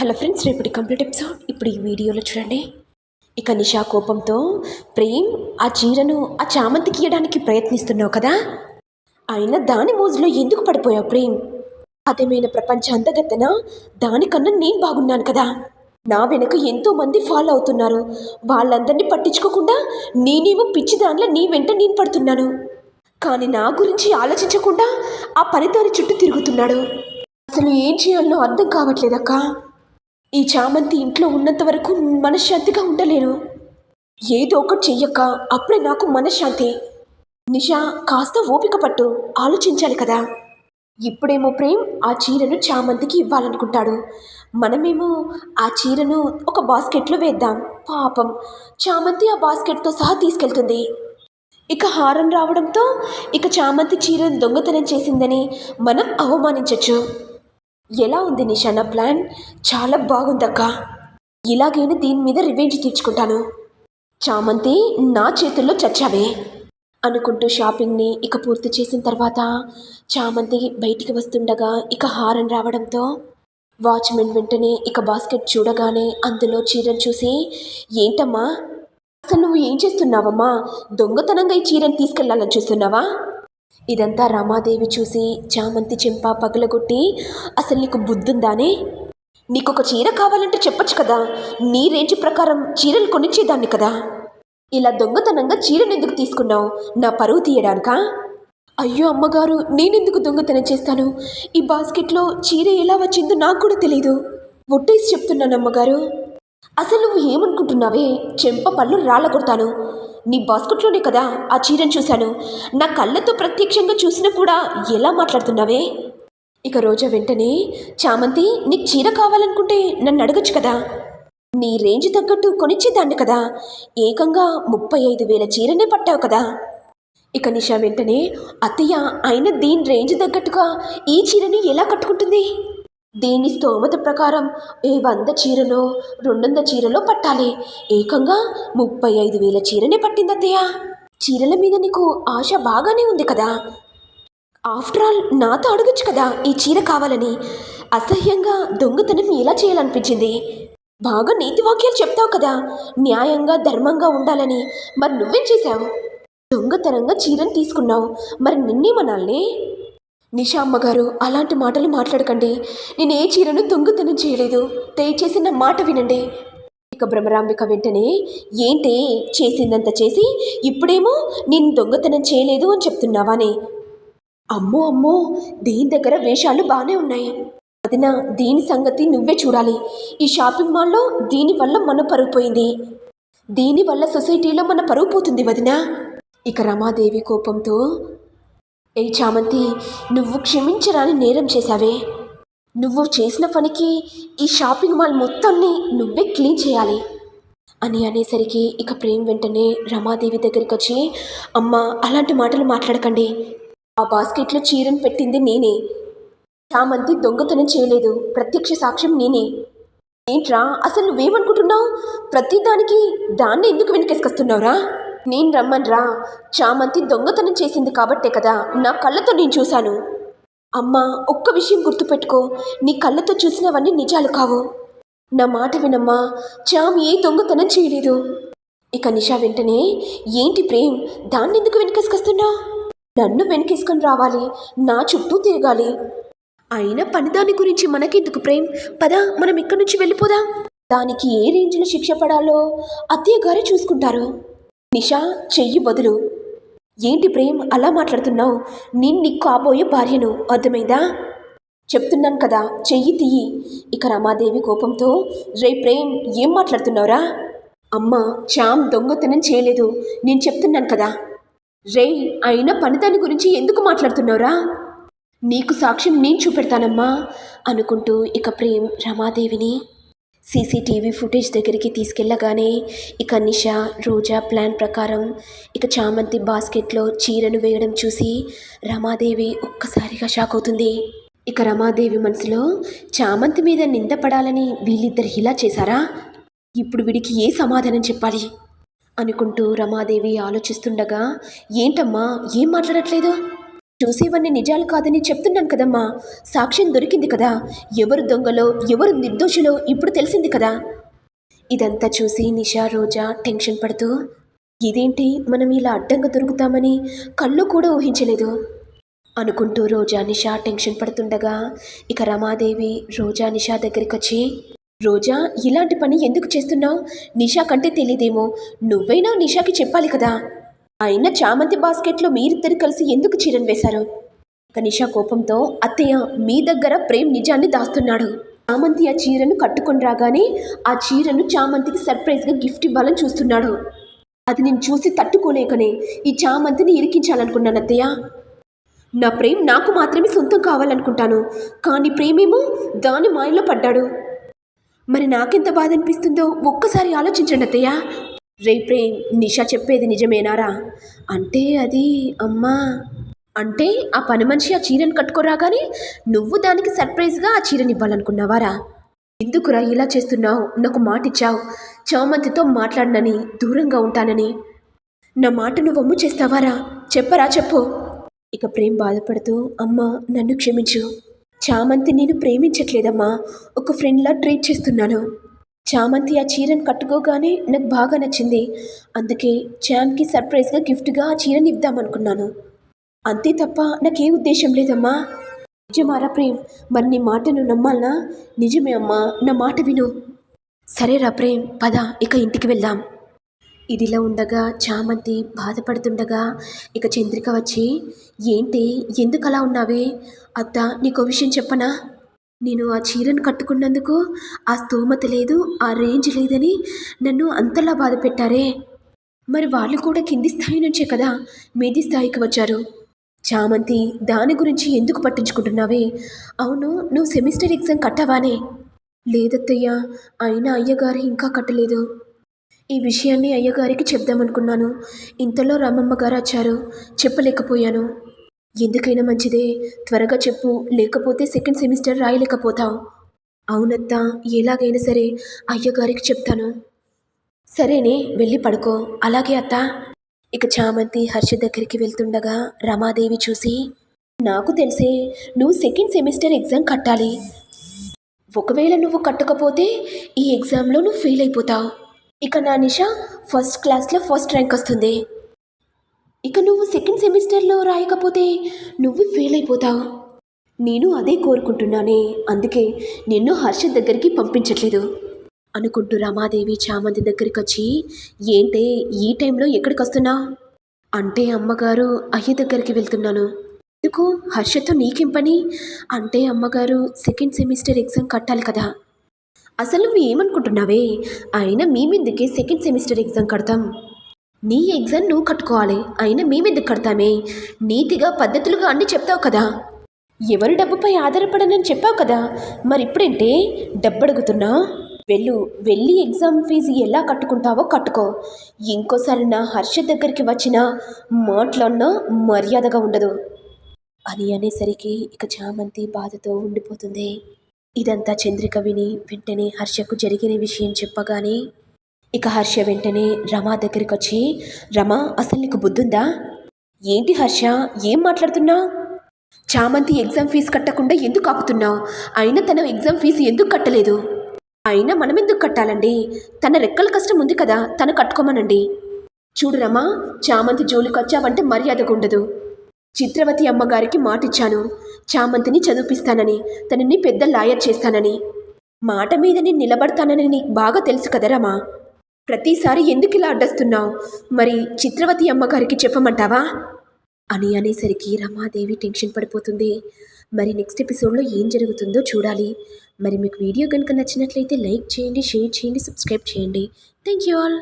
Hello friends రేపటి complete episode. ఇప్పుడు ఈ వీడియోలో చూడండి. ఇక నిషా కోపంతో ప్రేమ్ ఆ చీరను ఆ చామంతి గీయడానికి ప్రయత్నిస్తున్నావు కదా? అయినా దాని మోజులో ఎందుకు పడిపోయావు ప్రేమ్? అదేమైన ప్రపంచ అంతగతన దానికన్నా నేను బాగున్నాను కదా. నా వెనక ఎంతోమంది ఫాలో అవుతున్నారు. వాళ్ళందరినీ పట్టించుకోకుండా నేనేమో పిచ్చి దానిలో నీ వెంట నేను పడుతున్నాను. కానీ నా గురించి ఆలోచించకుండా ఆ పనిదారి చుట్టూ తిరుగుతున్నాడు. అసలు ఏం చేయాలో అర్థం కావట్లేదక్కా. ఈ చామంతి ఇంట్లో ఉన్నంత వరకు మనశ్శాంతిగా ఉండలేను. ఏదో ఒకటి చెయ్యక అప్పుడే నాకు మనశ్శాంతి. నిషా కాస్త ఓపిక పట్టు ఆలోచించాలి కదా. ఇప్పుడేమో ప్రేమ్ ఆ చీరను చామంతికి ఇవ్వాలనుకుంటాడు. మనమేమో ఆ చీరను ఒక బాస్కెట్లో వేద్దాం. పాపం చామంతి ఆ బాస్కెట్తో సహా తీసుకెళ్తుంది. ఇక హారం రావడంతో ఇక చామంతి చీరను దొంగతనం చేసిందని మనం అవమానించవచ్చు ఎలా ఉంది నిషానా ప్లాన్? చాలా బాగుందక్క. ఇలాగైనా దీని మీద రివెంజ్ తీర్చుకుంటాను. చామంతి నా చేతుల్లో చచ్చావే. అనుకుంటూ షాపింగ్ని ఇక పూర్తి చేసిన తర్వాత చామంతి బయటికి వస్తుండగా ఇక హారన్ రావడంతో వాచ్మెన్ వెంటనే ఇక బాస్కెట్ చూడగానే అందులో చీరను చూసి ఏంటమ్మా? అసలు నువ్వు ఏం చేస్తున్నావమ్మా? దొంగతనంగా ఈ చీరను తీసుకెళ్ళాలని చూస్తున్నావా? ఇదంతా రమాదేవి చూసి చామంతి చెంప పగలగొట్టి అసలు నీకు బుద్ధుందానే? నీకు ఒక చీర కావాలంటే చెప్పొచ్చు కదా? నీ రేంజ్ ప్రకారం చీరలు కొనిచ్చేదాన్ని కదా? ఇలా దొంగతనంగా చీరను ఎందుకు తీసుకున్నావు? నా పరువు తీయడానికా? అయ్యో అమ్మగారు నేనెందుకు దొంగతనం చేస్తాను? ఈ బాస్కెట్లో చీర ఎలా వచ్చిందో నాకు కూడా తెలియదు ఒట్టేసి చెప్తున్నాను అమ్మగారు. అసలు నువ్వు ఏమనుకుంటున్నావే? చెంప పళ్ళు రాళ్ళగొడతాను నీ బాస్కెట్లోనే కదా ఆ చీరను చూశాను. నా కళ్ళతో ప్రత్యక్షంగా చూసినా కూడా ఎలా మాట్లాడుతున్నావే? ఇక రోజా వెంటనే చామంతి నీకు చీర కావాలనుకుంటే నన్ను అడగచ్చు కదా? నీ రేంజ్ తగ్గట్టు కొనిచ్చేదాన్ని కదా? ఏకంగా ముప్పై ఐదు వేల చీరనే పట్టావు కదా? ఇక నిషా వెంటనే అత్తయ్య అయిన దీని రేంజ్ తగ్గట్టుగా ఈ చీరని ఎలా కట్టుకుంటుంది? దీని స్తోమత ప్రకారం ఏ వంద చీరలో రెండొంద చీరలో పట్టాలి? ఏకంగా ముప్పై ఐదు వేల చీరనే పట్టిందత్తయ్య. చీరల మీద నీకు ఆశ బాగానే ఉంది కదా? ఆఫ్టర్ ఆల్ నాతో అడగచ్చు కదా ఈ చీర కావాలని. అసహ్యంగా దొంగతనం ఎలా చేయాలనిపించింది? బాగా నీతి వాక్యాలు చెప్తావు కదా. న్యాయంగా ధర్మంగా ఉండాలని. మరి నువ్వేం చేశావు? దొంగతనంగా చీరను తీసుకున్నావు. మరి నిన్నేమనాలే నిషా అమ్మగారు అలాంటి మాటలు మాట్లాడకండి. నేను ఏ చీరను దొంగతనం చేయలేదు. దయచేసి నా మాట వినండి. ఇక భ్రమరాంబిక వెంటనే ఏంటి? చేసిందంత చేసి ఇప్పుడేమో నేను దొంగతనం చేయలేదు అని చెప్తున్నావానే. అమ్మో అమ్మో! దీని దగ్గర వేషాలు బాగానే ఉన్నాయి. అదిన దీని సంగతి నువ్వే చూడాలి. ఈ షాపింగ్ మాల్లో దీనివల్ల మన పరుగు పోయింది. దీనివల్ల సొసైటీలో మన పరుగు పోతుంది వదిన. ఇక రమాదేవి కోపంతో ఏ చామంతి నువ్వు క్షమించరాని నేరం చేశావే. నువ్వు చేసిన పనికి ఈ షాపింగ్ మాల్ మొత్తాన్ని నువ్వే క్లీన్ చేయాలి. అని అనేసరికి ఇక ప్రేమ్ వెంటనే రమాదేవి దగ్గరికి వచ్చి అమ్మ అలాంటి మాటలు మాట్లాడకండి. ఆ బాస్కెట్లో చీరను పెట్టింది నేనే. చామంతి దొంగతనం చేయలేదు. ప్రత్యక్ష సాక్ష్యం నేనే. ఏంట్రా అసలు నువ్వేమనుకుంటున్నావు? ప్రతిదానికి దాన్ని ఎందుకు వెనకేసుకొస్తున్నావురా? నేను రమ్మన్రా. చామంతి దొంగతనం చేసింది కాబట్టే కదా నా కళ్ళతో నేను చూశాను. అమ్మా ఒక్క విషయం గుర్తుపెట్టుకో. నీ కళ్ళతో చూసినవన్నీ నిజాలు కావు. నా మాట వినమ్మా. చామ్ ఏ దొంగతనం చేయలేదు. ఇక నిషా వెంటనే ఏంటి ప్రేమ్? దాన్ని ఎందుకు నన్ను వెనకేసుకొని రావాలి. నా చుట్టూ తిరగాలి. అయినా పనిదాని గురించి మనకెందుకు ప్రేమ్? పదా మనం ఇక్కడి నుంచి వెళ్ళిపోదాం. దానికి ఏ రేంజ్లో శిక్ష పడాలో అత్తయ్య గారే చూసుకుంటారు. నిషా చెయ్యి బదులు. ఏంటి ప్రేమ్ అలా మాట్లాడుతున్నావు? నేను నీకు కాబోయే భార్యను అర్థమైందా? చెప్తున్నాను కదా చెయ్యి తీయి. ఇక రమాదేవి కోపంతో రే ప్రేమ్ ఏం మాట్లాడుతున్నావురా? అమ్మ చామ్ దొంగతనం చేయలేదు. నేను చెప్తున్నాను కదా. రే అయినా పనిదాని గురించి ఎందుకు మాట్లాడుతున్నావురా? నీకు సాక్ష్యం నేను చూపెడతానమ్మా అనుకుంటూ ఇక ప్రేమ్ రమాదేవిని సీసీటీవీ ఫుటేజ్ దగ్గరికి తీసుకెళ్ళగానే ఇక నిషా రోజా ప్లాన్ ప్రకారం ఇక చామంతి బాస్కెట్లో చీరను వేయడం చూసి రమాదేవి ఒక్కసారిగా షాక్ అవుతుంది. ఇక రమాదేవి మనసులో చామంతి మీద నిందపడాలని వీళ్ళిద్దరు ఇలా చేశారా? ఇప్పుడు వీడికి ఏ సమాధానం చెప్పాలి? అనుకుంటూ రమాదేవి ఆలోచిస్తుండగా ఏంటమ్మా ఏం మాట్లాడట్లేదు? చూసేవన్నీ నిజాలు కాదని చెప్తున్నాను కదమ్మా. సాక్ష్యం దొరికింది కదా. ఎవరు దొంగలో ఎవరు నిర్దోషులో ఇప్పుడు తెలిసింది కదా. ఇదంతా చూసి నిషా రోజా టెన్షన్ పడుతూ ఇదేంటి మనం ఇలా అడ్డంగా దొరుకుతామని కళ్ళు కూడా ఊహించలేదు. అనుకుంటూ రోజా నిషా టెన్షన్ పడుతుండగా ఇక రమాదేవి రోజా నిషా దగ్గరికి వచ్చి రోజా ఇలాంటి పని ఎందుకు చేస్తున్నావు? నిషా కంటే తెలియదేమో. నువ్వైనా నిషాకి చెప్పాలి కదా. ఆయన చామంతి బాస్కెట్లో మీరిద్దరు కలిసి ఎందుకు చీరను వేశారు? ఇక నిషా కోపంతో అత్తయ్య మీ దగ్గర ప్రేమ్ నిజాన్ని దాస్తున్నాడు. చామంతి ఆ చీరను కట్టుకొని రాగానే ఆ చీరను చామంతికి సర్ప్రైజ్గా గిఫ్ట్ ఇవ్వాలని చూస్తున్నాడు. అది నేను చూసి తట్టుకోలేకనే ఈ చామంతిని ఇరికించాలనుకున్నాను అత్తయ్య. నా ప్రేమ్ నాకు మాత్రమే సొంతం కావాలనుకుంటాను. కానీ ప్రేమేమో దాని మాయలో పడ్డాడు. మరి నాకెంత బాధ అనిపిస్తుందో ఒక్కసారి ఆలోచించండి అత్తయ్య. రే ప్రేమ్ నిషా చెప్పేది నిజమేనారా? అంటే అది అమ్మా. అంటే ఆ పని మనిషి ఆ చీరను కట్టుకోరాగానే నువ్వు దానికి సర్ప్రైజ్గా ఆ చీరని ఇవ్వాలనుకున్నావారా? ఎందుకురా ఇలా చేస్తున్నావు? నాకు మాట ఇచ్చావు చామంతితో మాట్లాడనని దూరంగా ఉంటానని. నా మాట నువ్వు అమ్ము చేస్తావారా? చెప్పరా చెప్పు. ఇక ప్రేమ్ బాధపడుతూ అమ్మ నన్ను క్షమించు. చామంతి నేను ప్రేమించట్లేదమ్మా. ఒక ఫ్రెండ్లా ట్రీట్ చేస్తున్నాను. చామంతి ఆ చీరను కట్టుకోగానే నాకు బాగా నచ్చింది. అందుకే చామ్కి సర్ప్రైజ్గా గిఫ్ట్గా ఆ చీరని ఇద్దామనుకున్నాను. అంతే తప్ప నాకే ఉద్దేశం లేదమ్మా. నిజమారా ప్రేమ్ మరి నీ మాటను నమ్మాలనా? నిజమే అమ్మా నా మాట విను. సరేరా ప్రేమ్ పద ఇక ఇంటికి వెళ్దాం. ఇదిలా ఉండగా చామంతి బాధపడుతుండగా ఇక చంద్రిక వచ్చి ఏంటి ఎందుకు అలా ఉన్నావే? అత్త నీకో విషయం చెప్పనా? నేను ఆ చీరను కట్టుకున్నందుకు ఆ స్తోమత లేదు ఆ రేంజ్ లేదని నన్ను అంతలా బాధ పెట్టారే. మరి వాళ్ళు కూడా కింది స్థాయి నుంచే కదా మీది స్థాయికి వచ్చారు. చామంతి దాని గురించి ఎందుకు పట్టించుకుంటున్నావే? అవును నువ్వు సెమిస్టర్ ఎగ్జామ్ కట్టావానే. లేదత్తయ్యా అయినా అయ్యగారు ఇంకా కట్టలేదు. ఈ విషయాన్ని అయ్యగారికి చెప్దామనుకున్నాను. ఇంతలో రామమ్మ గారు వచ్చారు. చెప్పలేకపోయాను. ఎందుకైనా మంచిదే. త్వరగా చెప్పు. లేకపోతే సెకండ్ సెమిస్టర్ రాయలేకపోతావు. అవునత్తా ఎలాగైనా సరే అయ్యగారికి చెప్తాను. సరేనే వెళ్ళి పడుకో. అలాగే అత్త. ఇక చామంతి హర్ష దగ్గరికి వెళ్తుండగా రమాదేవి చూసి నాకు తెలిసే నువ్వు సెకండ్ సెమిస్టర్ ఎగ్జామ్ కట్టాలి. ఒకవేళ నువ్వు కట్టకపోతే ఈ ఎగ్జామ్లో నువ్వు ఫెయిల్ అయిపోతావు. ఇక నా నిష ఫస్ట్ క్లాస్లో ఫస్ట్ ర్యాంక్ వస్తుంది. ఇక నువ్వు సెకండ్ సెమిస్టర్లో రాయకపోతే నువ్వు ఫెయిల్ అయిపోతావు నేను అదే కోరుకుంటున్నానే అందుకే నిన్ను హర్ష దగ్గరికి పంపించట్లేదు. అనుకుంటూ రమాదేవి చామంతి దగ్గరికి వచ్చి ఏంటే ఈ టైంలో ఎక్కడికి వస్తున్నా అంటే అమ్మగారు అయ్య దగ్గరికి వెళ్తున్నాను. ఎందుకు? హర్షతో నీకేం పని? అంటే అమ్మగారు సెకండ్ సెమిస్టర్ ఎగ్జామ్ కట్టాలి కదా. అసలు నువ్వు ఏమనుకుంటున్నావే? అయినా మేమెందుకే సెకండ్ సెమిస్టర్ ఎగ్జామ్ కడతాం. నీ ఎగ్జామ్ నువ్వు కట్టుకోవాలి అయినా మేమెందుకు కడతామే? నీతిగా పద్ధతులుగా అన్ని చెప్తావు కదా. ఎవరి డబ్బుపై ఆధారపడనని చెప్పావు కదా. మరి ఇప్పుడేంటే డబ్బు అడుగుతున్నా వెళ్ళు వెళ్ళి ఎగ్జామ్ ఫీజు ఎలా కట్టుకుంటావో కట్టుకో. ఇంకోసారి నా హర్ష దగ్గరికి వచ్చిన మాట్లాడినా మర్యాదగా ఉండదు. అని అనేసరికి ఇక చామంతి బాధతో ఉండిపోతుంది. ఇదంతా చంద్రిక విని వెంటనే హర్షకు జరిగిన విషయం చెప్పగానే ఇక హర్ష వెంటనే రమా దగ్గరికి వచ్చి రమా అసలు నీకు బుద్ధుందా? ఏంటి హర్ష? ఏం మాట్లాడుతున్నావు? చామంతి ఎగ్జామ్ ఫీజు కట్టకుండా ఎందుకు ఆపుతున్నావు? అయినా తన ఎగ్జామ్ ఫీజు ఎందుకు కట్టలేదు? అయినా మనం ఎందుకు కట్టాలండి? తన రెక్కల కష్టం ఉంది కదా తను కట్టుకోమనండి. చూడు రమా చామంతి జోలికి వచ్చావంటే మర్యాదగా ఉండదు. చిత్రవతి అమ్మగారికి మాటిచ్చాను. చామంతిని చదివిపిస్తానని తనని పెద్ద లాయర్ చేస్తానని. మాట మీద నేను నిలబడతానని నీకు బాగా తెలుసు కదరమా ప్రతిసారి ఎందుకు ఇలా అడ్డస్తున్నావు? మరి చిత్రవతి అమ్మగారికి చెప్పమంటావా? అని అనేసరికి రమాదేవి టెన్షన్ పడిపోతుంది. మరి నెక్స్ట్ ఎపిసోడ్లో ఏం జరుగుతుందో చూడాలి. మరి మీకు వీడియో కనుక నచ్చినట్లయితే లైక్ చేయండి షేర్ చేయండి సబ్స్క్రైబ్ చేయండి. Thank you all.